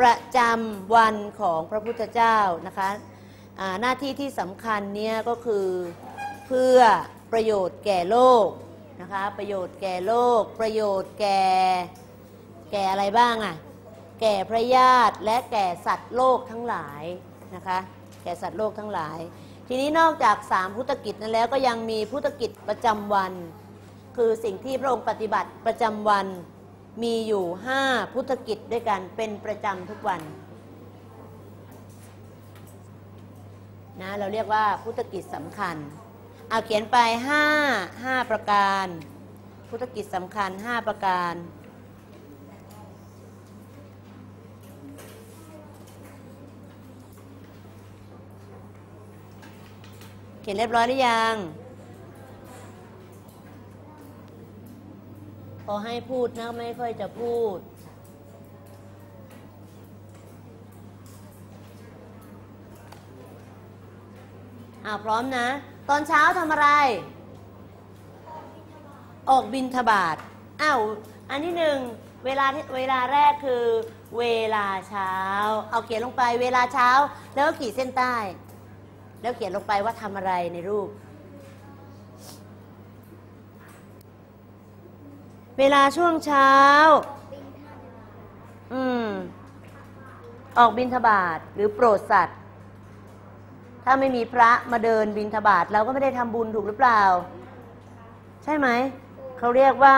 ประจำวันของพระพุทธเจ้านะคะหน้าที่ที่สำคัญเนี่ยก็คือเพื่อประโยชน์แก่โลกนะคะประโยชน์แก่โลก ประโยชน์แก่แก่อะไรบ้างอะ่ะแก่พระญาติและแก่สัตว์โลกทั้งหลายนะคะแก่สัตว์โลกทั้งหลาย ทีนี้นอกจากสามพุทธกิจนั้นแล้วก็ยังมีพุทธกิจประจำวัน คือสิ่งที่พระองค์ปฏิบัติประจำวัน มีอยู่ห้าพุทธกิจด้วยกันเป็นประจำทุกวันนะเราเรียกว่าพุทธกิจสำคัญเอาเขียนไปห้าห้าประการ พุทธกิจสำคัญห้าประการเขียนเรียบร้อยหรือยัง พอให้พูดนะไม่ค่อยจะพูด อ่าพร้อมนะ ตอนเช้าทำอะไร ออกบินทบาทอ้าวอันที่หนึ่งเวลาเวลาแรกคือ เวลาเช้า เอาเขียนลงไปเวลาเช้า แล้วขีดเส้นใต้ แล้วเขียนลงไปว่าทำอะไรในรูป เวลาช่วงเช้า อืม ออกบินทบาทหรือโปรดสัตว์ ถ้าไม่มีพระมาเดินบินทบาทเราก็ไม่ได้ทำบุญถูกหรือเปล่า ใช่ไหม เขาเรียกว่า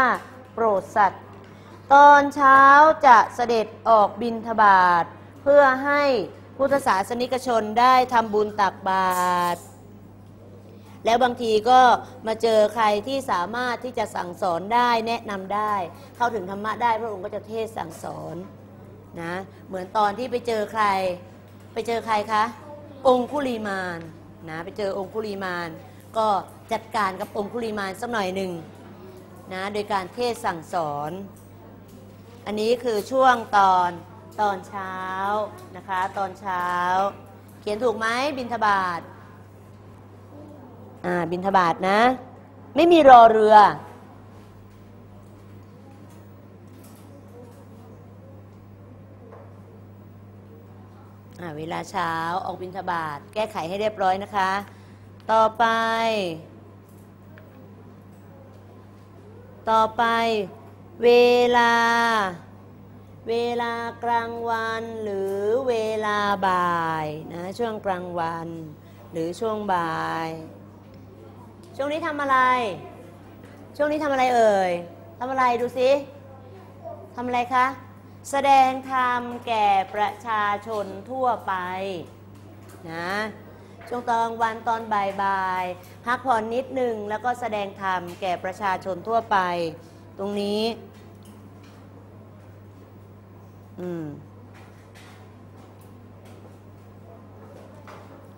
โปรดสัตว์ ตอนเช้าจะเสด็จออกบินทบาทเพื่อให้พุทธศาสนิกชนได้ทำบุญตักบาตร แล้วบางทีก็มาเจอใครที่สามารถที่จะสั่งสอนได้แนะนำได้ เข้าถึงธรรมะได้พระองค์ก็จะเทศสั่งสอนนะเหมือนตอนที่ไปเจอใคร ไปเจอใครคะ องคุลีมานนะไปเจอองคุลีมาน ก็จัดการกับองคุลีมานสักหน่อยหนึ่งนะโดยการเทศสั่งสอน อันนี้คือช่วงตอนตอนเช้านะคะ ตอนเช้า เขียนถูกไหมบินทบาท อ่าบินทบาทนะ ไม่มีรอเรืออ่าเวลาเช้าออกบินทบาท แก้ไขให้เรียบร้อยนะคะ ต่อไป ต่อไป เวลา เวลากลางวันหรือเวลาบ่ายนะช่วงกลางวัน หรือช่วงบ่าย ช่วงนี้ทำอะไร ช่วงนี้ทำอะไรเอ่ยทำอะไรดูสิทำอะไรคะ แสดงธรรมแก่ประชาชนทั่วไปนะช่วงตอนวันตอนบ่ายๆพักผ่อนนิดหนึ่งแล้วก็แสดงธรรมแก่ประชาชนทั่วไป ตรงนี้ อืม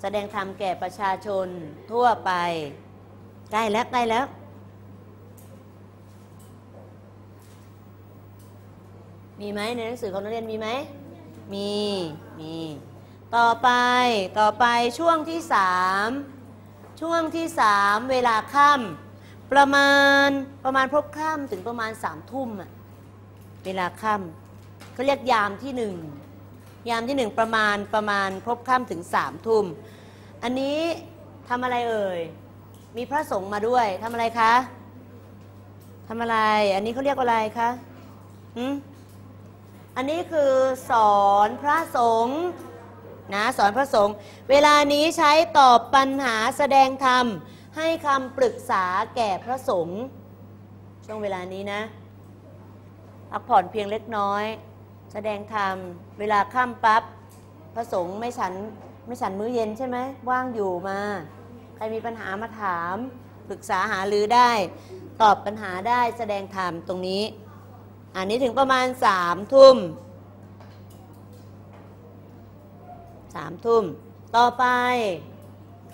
แสดงธรรมแก่ประชาชนทั่วไป ใกล้แล้วใกล้แล้ว มีไหมในหนังสือของนักเรียนมีไหม มี มี ต่อไป ต่อไปช่วงที่สามช่วงที่สามเวลาค่ำประมาณประมาณพบค่ำถึงประมาณสามทุ่มอะเวลาค่ำเขาเรียกยามที่หนึ่งยามที่หนึ่งประมาณประมาณพบค่ำถึงสามทุ่ม อันนี้ทำอะไรเอ่ย มีพระสงฆ์มาด้วยทำอะไรคะทำอะไร อันนี้เขาเรียกว่าอะไรคะหืมอันนี้คือสอนพระสงฆ์นะสอนพระสงฆ์เวลานี้ใช้ตอบปัญหาแสดงธรรม ให้คำปรึกษาแก่พระสงฆ์ช่วงเวลานี้นะพักผ่อนเพียงเล็กน้อย แสดงธรรม เวลาค่ำปั๊บพระสงฆ์ไม่ฉันไม่ฉันมื้อเย็นใช่ไหมว่างอยู่มา ครมีปัญหามาถามปรึกษาหารือได้ ตอบปัญหาได้แสดงธรรมตรงนี้ อันนี้ถึงประมาณสามทุ่มสามทุ่ม ต่อไป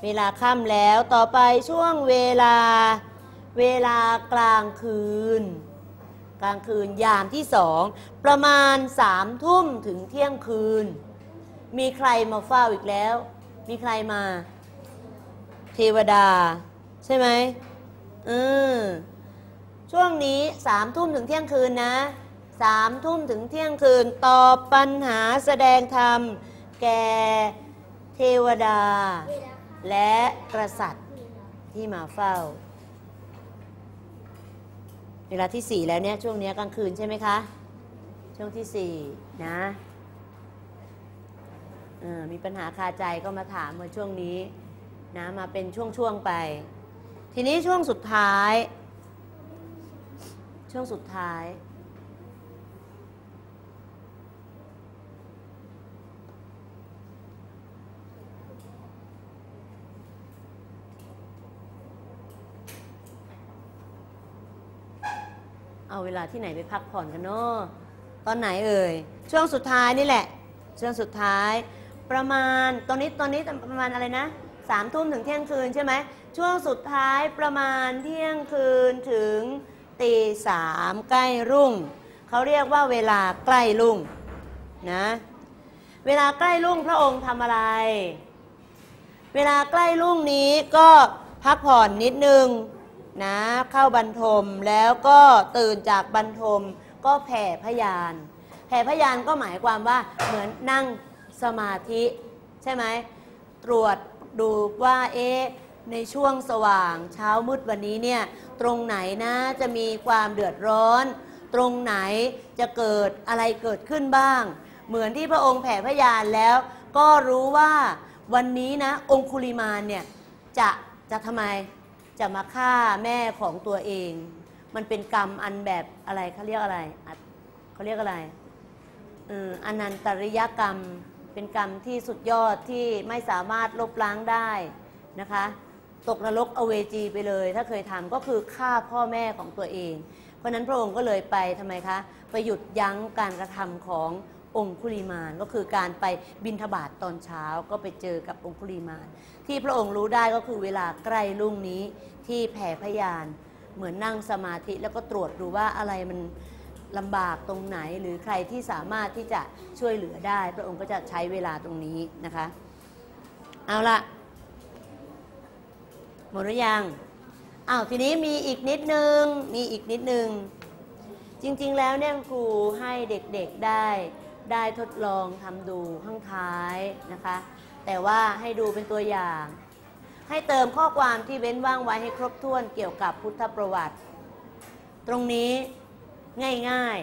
เวลาค่ำแล้วต่อไปช่วงเวลาเวลากลางคืน กลางคืนยามที่สอง ประมาณสามทุ่มถึงเที่ยงคืน มีใครมาเฝ้าอีกแล้ว มีใครมา เทวดา ใช่ไหมเออช่วงนี้สามทุ่มถึงเที่ยงคืนนะสามทุ่มถึงเที่ยงคืนตอบปัญหาแสดงธรรม แก่เทวดา และกษัตริย์ที่มาเฝ้า เวลาที่สี่แล้วเนี่ยช่วงนี้กลางคืนใช่ไหมคะ ช่วงที่สี่นะอ่อมีปัญหาคาใจก็มาถามเมาช่วงนี้ นะมาเป็นช่วงๆไป ทีนี้ช่วงสุดท้าย ช่วงสุดท้ายเอาเวลาที่ไหนไปพักผ่อนกันเนาะตอนไหนเอ่ย ช่วงสุดท้ายนี่แหละ ช่วงสุดท้าย ประมาณ ตอนนี้ ตอนนี้ประมาณอะไรนะ สามทุ่มถึงเที่ยงคืนใช่ไหมช่วงสุดท้ายประมาณเที่ยงคืนถึงตีสามใกล้รุ่งเขาเรียกว่าเวลาใกล้รุ่งนะเวลาใกล้รุ่งพระองค์ทำอะไร เวลาใกล้รุ่งนี้ก็พักผ่อนนิดนึงนะเข้าบรรทมแล้วก็ตื่นจากบรรทมก็แผ่พยาน แผ่พยานก็หมายความว่าเหมือนนั่งสมาธิ ใช่ไหมตรวจ ดูว่าเอ๊ะในช่วงสว่างเช้ามืดวันนี้เนี่ยตรงไหนนะจะมีความเดือดร้อน ตรงไหนจะเกิดอะไรเกิดขึ้นบ้าง เหมือนที่พระองค์แผ่พยานแล้ว ก็รู้ว่าวันนี้นะองคุลิมานเนี่ยจะจะทำไมจะมาฆ่าแม่ของตัวเอง มันเป็นกรรมอันแบบอะไรเขาเรียกอะไรเขาเรียกอะไรอออนันตริยกรรม เป็นกรรมที่สุดยอดที่ไม่สามารถลบล้างได้นะคะ ตกนรกอเวจีไปเลย ถ้าเคยทำก็คือฆ่าพ่อแม่ของตัวเอง เพราะนั้นพระองค์ก็เลยไปทำไมคะไปหยุดยั้งการกระทำขององคุลิมานก็คือการไปบินทบาทตอนเช้าก็ไปเจอกับองคุลิมาน ที่พระองค์รู้ได้ก็คือเวลาใกล้รุ่งนี้ที่แผ่พยาน เหมือนนั่งสมาธิแล้วก็ตรวจดูว่าอะไรมัน ลำบากตรงไหนหรือใครที่สามารถที่จะช่วยเหลือได้ พระองค์ก็จะใช้เวลาตรงนี้นะคะ เอาละหมดหรือยังอ้าวทีนี้มีอีกนิดนึงมีอีกนิดนึง จริงๆแล้วเนี่ยครูให้เด็กๆได้ได้ทดลองทำดูข้างท้ายนะคะ แต่ว่าให้ดูเป็นตัวอย่าง ให้เติมข้อความที่เว้นว่างไว้ให้ครบถ้วนเกี่ยวกับพุทธประวัติ ตรงนี้ ง่าย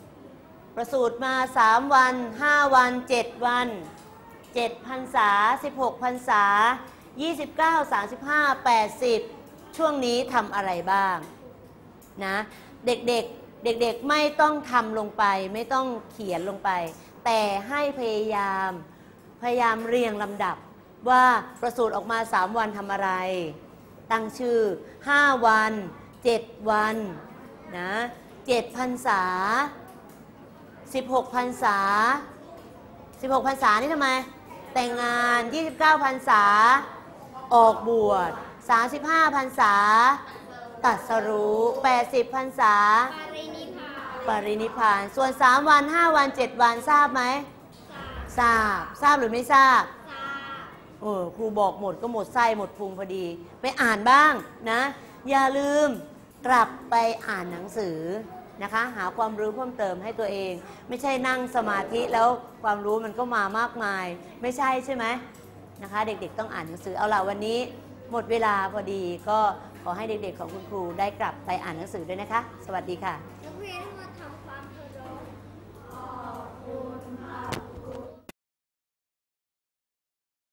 ๆ ประสูติมา 3 วัน 5 วัน 7 วัน7พรรษา 16พรรษา 29 35 80 ช่วงนี้ทำอะไรบ้างนะเด็กๆเด็กๆไม่ต้องทำลงไปไม่ต้องเขียนลงไป แต่ให้พยายามพยายามเรียงลำดับว่าประสูติออกมา 3 วันทำอะไร ตั้งชื่อ 5 วัน 7 วัน นะ7พรรษา16พรรษา16พรรษานี่ทำไม แต่งงาน29พรรษา ออกบวช35พรรษา ตัดสรู้80พรรษา ปรินิพพาน ส่วน3วัน5วัน7วันทราบไหมทราบ ทราบหรือไม่ทราบเออครูบอกหมดก็หมดไส้หมดพุงพอดี ไปอ่านบ้างนะ อย่าลืม กลับไปอ่านหนังสือนะคะ หาความรู้เพิ่มเติมให้ตัวเอง ไม่ใช่นั่งสมาธิแล้วความรู้มันก็มามากมาย ไม่ใช่ใช่ไหมนะคะ เด็กๆต้องอ่านหนังสือเอาล่ะวันนี้หมดเวลาพอดีก็ขอให้เด็กๆของคุณครูได้กลับไปอ่านหนังสือด้วยนะคะ สวัสดีค่ะ